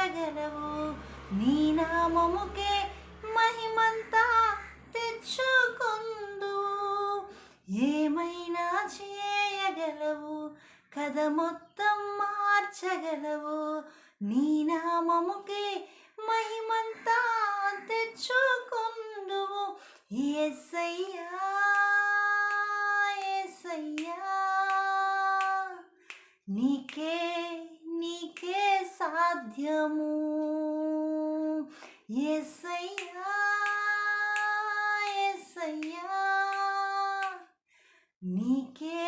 మార్చగలవు నీ నామముకే మహిమంతా తెచ్చుకొందు. ఏమైనా చేయగలవు కథ మొత్తం మార్చగలవు. నీ నామముకే మహిమంతా తెచ్చుకుందు. ఎస్సయ్యా ఎస్సయ్యా నీకే సాధ్యము ఎస్సయ్యా ఎస్సయ్యా నీకే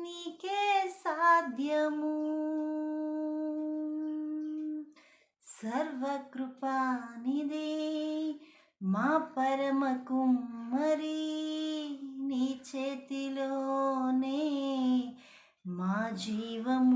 నీకే సాధ్యము. సర్వకృపానిదే మా పరమ కుమ్మరి నీ చేతిలోనే మా జీవము.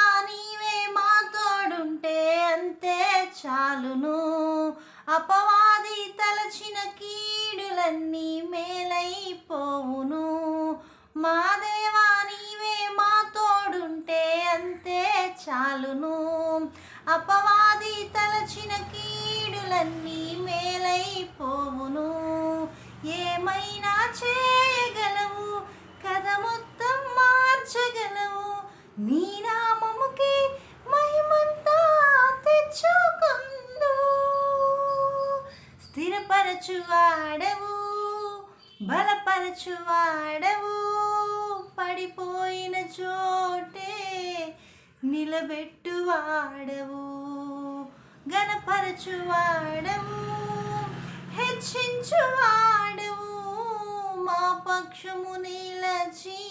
ఉంటే అంతే చాలును. అపవాది తలచిన కీడులన్నీ మేలైపోవును. మా దేవా నీవే మా తోడుంటే అంతే చాలును. అపవాది తలచిన కీడులన్నీ మేలైపో బలపరచువాడవు బలపరచువాడవు పడిపోయిన చోటే నిలబెట్టువాడవు గణపరచువాడవు హెచ్చించువాడవు మా పక్షము నిలచి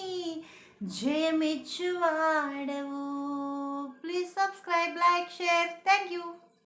జయమిచ్చువాడవు. Please subscribe like share thank you